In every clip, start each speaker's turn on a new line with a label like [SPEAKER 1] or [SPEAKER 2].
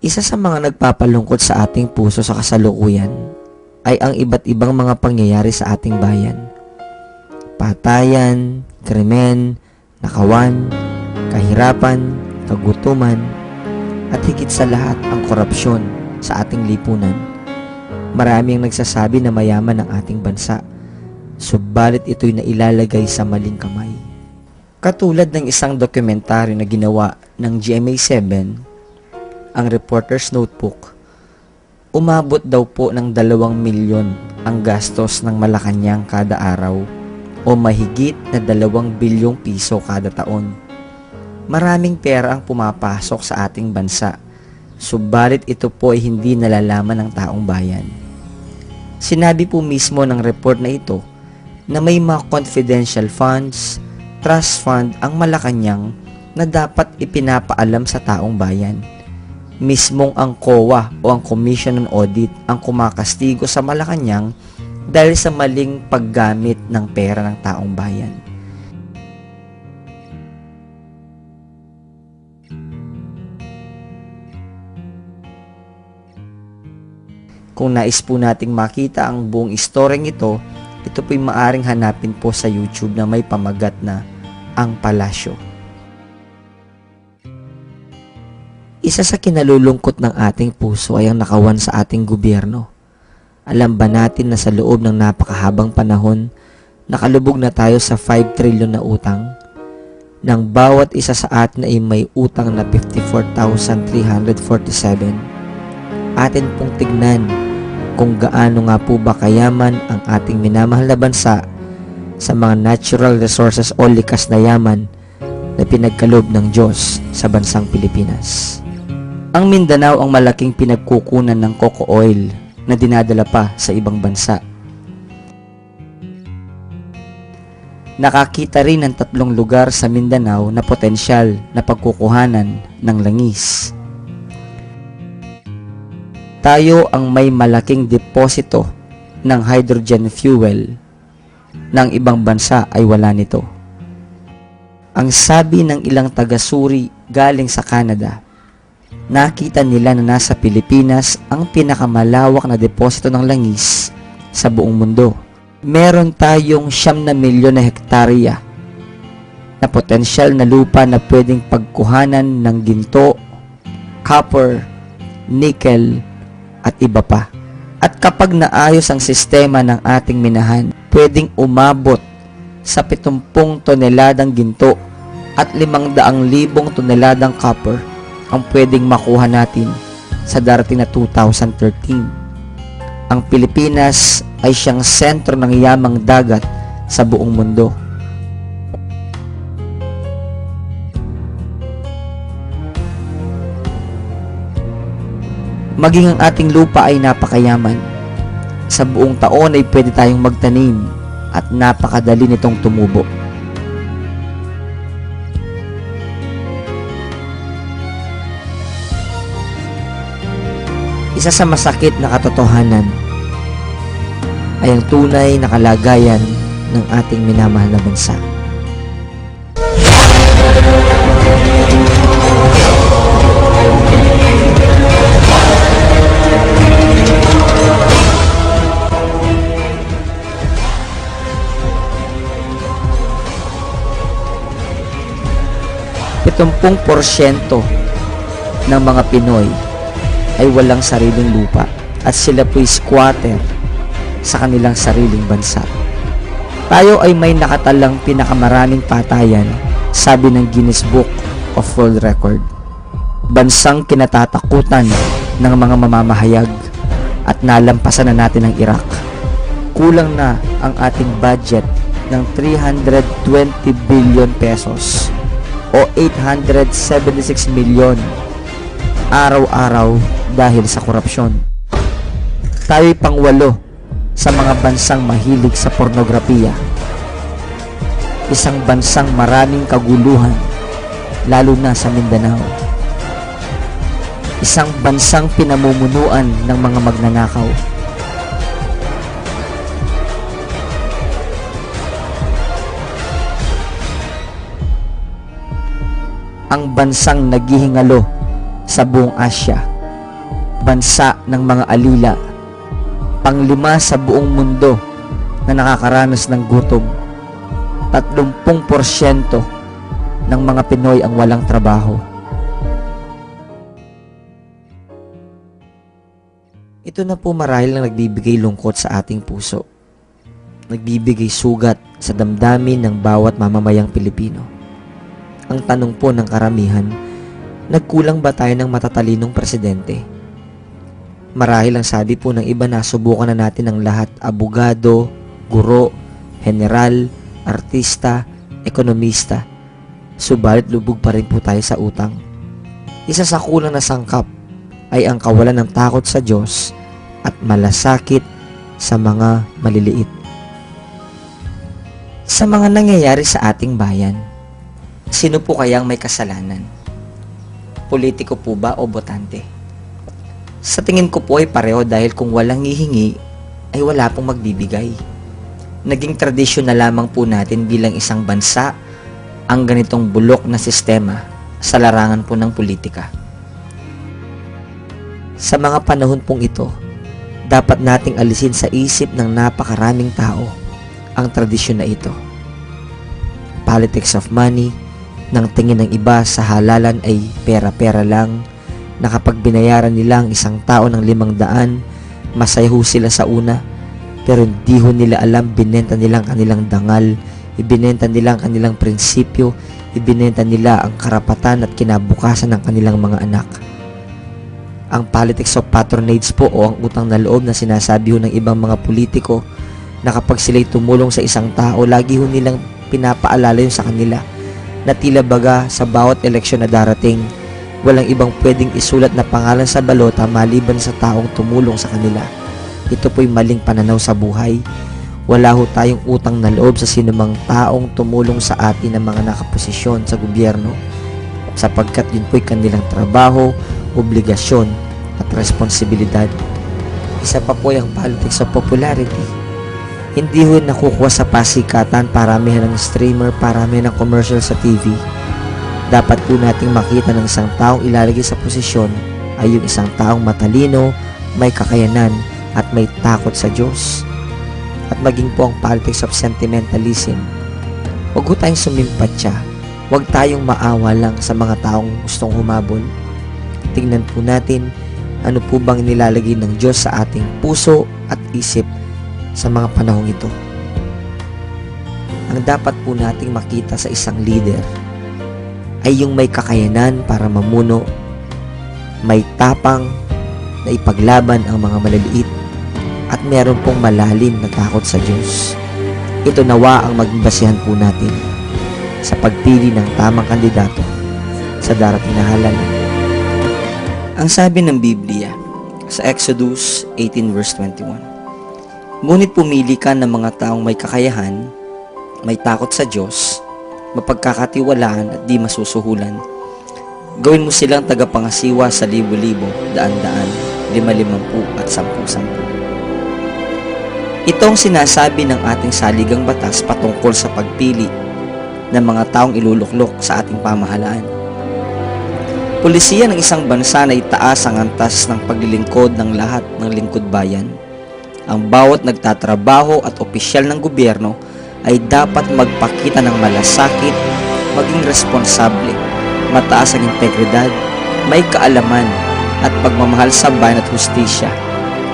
[SPEAKER 1] Isa sa mga nagpapalungkot sa ating puso sa kasalukuyan ay ang iba't ibang mga pangyayari sa ating bayan. Patayan, krimen, nakawan, kahirapan, kagutuman, at higit sa lahat ang korupsyon sa ating lipunan. Marami ang nagsasabi na mayaman ang ating bansa, subalit ito'y nailalagay sa maling kamay. Katulad ng isang dokumentaryo na ginawa ng GMA7, ang Reporter's Notebook, umabot daw po ng dalawang milyon ang gastos ng Malacanang kada araw o mahigit na dalawang bilyong piso kada taon. Maraming pera ang pumapasok sa ating bansa, subalit ito po ay hindi nalalaman ng taong bayan. Sinabi po mismo ng report na ito na may mga confidential funds, trust fund ang Malacanang na dapat ipinapaalam sa taong bayan. Mismong ang COA o ang Commission on Audit ang kumakastigo sa Malacanang dahil sa maling paggamit ng pera ng taong bayan. Kung nais po nating makita ang buong istoryeng ito, ito po'y maaring hanapin po sa YouTube na may pamagat na Ang Palasyo. Isa sa kinalulungkot ng ating puso ay ang nakawan sa ating gobyerno. Alam ba natin na sa loob ng napakahabang panahon, nakalubog na tayo sa 5 trillion na utang? Nang bawat isa sa atin ay may utang na 54,347. Atin pong tignan kung gaano nga po ba kayaman ang ating minamahal na bansa sa mga natural resources o likas na yaman na pinagkalob ng Diyos sa bansang Pilipinas. Ang Mindanao ang malaking pinagkukunan ng coco oil na dinadala pa sa ibang bansa. Nakakita rin ng tatlong lugar sa Mindanao na potensyal na pagkukuhanan ng langis. Tayo ang may malaking deposito ng hydrogen fuel ng ibang bansa ay wala nito. Ang sabi ng ilang taga-suri galing sa Canada, nakita nila na nasa Pilipinas ang pinakamalawak na deposito ng langis sa buong mundo. Meron tayong siyam na milyon na hektarya na potensyal na lupa na pwedeng pagkuhanan ng ginto, copper, nickel, at iba pa. At kapag naayos ang sistema ng ating minahan, pwedeng umabot sa 70 toneladang ginto at 500,000 toneladang copper ang pwedeng makuha natin sa darating na 2013. Ang Pilipinas ay siyang sentro ng yamang dagat sa buong mundo. Maging ang ating lupa ay napakayaman. Sa buong taon ay pwede tayong magtanim at napakadali nitong tumubo. Isa sa masakit na katotohanan ay ang tunay na kalagayan ng ating minamahal na bansa. Pitumpung porsyento ng mga Pinoy ay walang sariling lupa at sila po'y squatter sa kanilang sariling bansa. Tayo ay may nakatalang pinakamaraming patayan, sabi ng Guinness Book of World Record. Bansang kinatatakutan ng mga mamamahayag at nalampasan na natin ang Iraq. Kulang na ang ating budget ng 320 billion pesos o 876 milyon araw-araw dahil sa korupsyon. Tayo'y pangwalo sa mga bansang mahilig sa pornografiya. Isang bansang maraming kaguluhan, lalo na sa Mindanao. Isang bansang pinamumunuan ng mga magnanakaw. Ang bansang naghihingalo sa buong Asya bansa ng mga alila, panglima sa buong mundo na nakakaranas ng gutom, 30% ng mga Pinoy ang walang trabaho. Ito na po marahil ang nagbibigay lungkot sa ating puso. Nagbibigay sugat sa damdamin ng bawat mamamayang Pilipino. Ang tanong po ng karamihan, nagkulang ba tayo ng matatalinong presidente? Marahil ang sabi po ng iba na subukan na natin ang lahat, abogado, guro, general, artista, ekonomista. Subalit lubog pa rin po tayo sa utang. Isa sa kulang na sangkap ay ang kawalan ng takot sa Diyos at malasakit sa mga maliliit. Sa mga nangyayari sa ating bayan, sino po kayang may kasalanan? Politiko po ba o botante? Sa tingin ko po ay pareho dahil kung walang hihingi, ay wala pong magbibigay. Naging tradisyon na lamang po natin bilang isang bansa ang ganitong bulok na sistema sa larangan po ng politika. Sa mga panahon pong ito, dapat nating alisin sa isip ng napakaraming tao ang tradisyon na ito. Politics of money, nang tingin ng iba sa halalan ay pera-pera lang, na kapag binayaran nila ang isang tao ng limang daan, masaya ho sila sa una, pero hindi ho nila alam binenta nila ang kanilang dangal, ibinenta nila ang kanilang prinsipyo, ibinenta nila ang karapatan at kinabukasan ng kanilang mga anak. Ang politics of patronage po o ang utang na loob na sinasabi ho ng ibang mga politiko na kapag sila'y tumulong sa isang tao, lagi ho nilang pinapaalala yun sa kanila na tila baga sa bawat eleksyon na darating, walang ibang pwedeng isulat na pangalan sa balota maliban sa taong tumulong sa kanila. Ito po'y maling pananaw sa buhay. Wala ho tayong utang na loob sa sinumang taong tumulong sa atin ng mga nakaposisyon sa gobyerno sapagkat yun po'y kanilang trabaho, obligasyon at responsibilidad. Isa pa po yung politics of popularity. Hindi ho nakukuha sa pasikatan paramihan ng streamer, paramihan ng commercial sa TV. Dapat po nating makita ng isang taong ilalagay sa posisyon ay yung isang taong matalino, may kakayanan at may takot sa Diyos. At maging po ang politics of sentimentalism. Huwag ho tayong sumimpatya. Huwag tayong maawa lang sa mga taong gustong humabol tingnan po natin ano po bang nilalagay ng Diyos sa ating puso at isip sa mga panahong ito. Ang dapat po nating makita sa isang leader ay yung may kakayanan para mamuno, may tapang na ipaglaban ang mga maliliit at meron pong malalim na takot sa Diyos. Ito nawa ang maging po natin sa pagpili ng tamang kandidato sa darating na halalan. Ang sabi ng Biblia sa Exodus 18 verse 21, Ngunit pumili ka ng mga taong may kakayahan, may takot sa Diyos, mapagkakatiwalaan at di masusuhulan. Gawin mo silang tagapangasiwa sa libo-libo, daan-daan, lima-limampu at sampu-sampu. Ito ang sinasabi ng ating saligang batas patungkol sa pagpili ng mga taong iluluklok sa ating pamahalaan. Pulisiya ng isang bansa na itaas ang antas ng paglilingkod ng lahat ng lingkod bayan. Ang bawat nagtatrabaho at opisyal ng gobyerno ay dapat magpakita ng malasakit, maging responsable, mataas ang integridad, may kaalaman at pagmamahal sa bayan at hustisya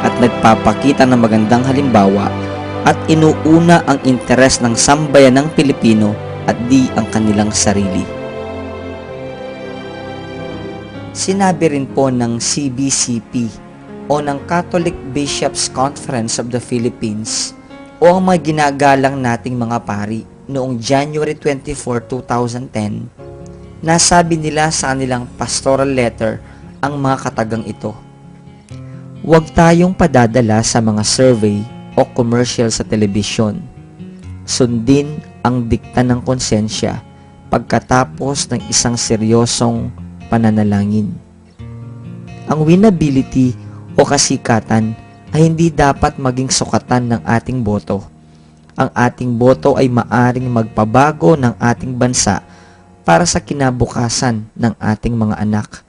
[SPEAKER 1] at nagpapakita ng magandang halimbawa at inuuna ang interes ng sambayan ng Pilipino at di ang kanilang sarili. Sinabi rin po ng CBCP o ng Catholic Bishops Conference of the Philippines o ang mga ginagalang nating mga pari noong January 24, 2010, nasabi nila sa kanilang pastoral letter ang mga katagang ito. Huwag tayong padadala sa mga survey o commercial sa telebisyon. Sundin ang dikta ng konsensya pagkatapos ng isang seryosong pananalangin. Ang winnability o kasikatan ay hindi dapat maging sukatan ng ating boto. Ang ating boto ay maaring magpabago ng ating bansa para sa kinabukasan ng ating mga anak.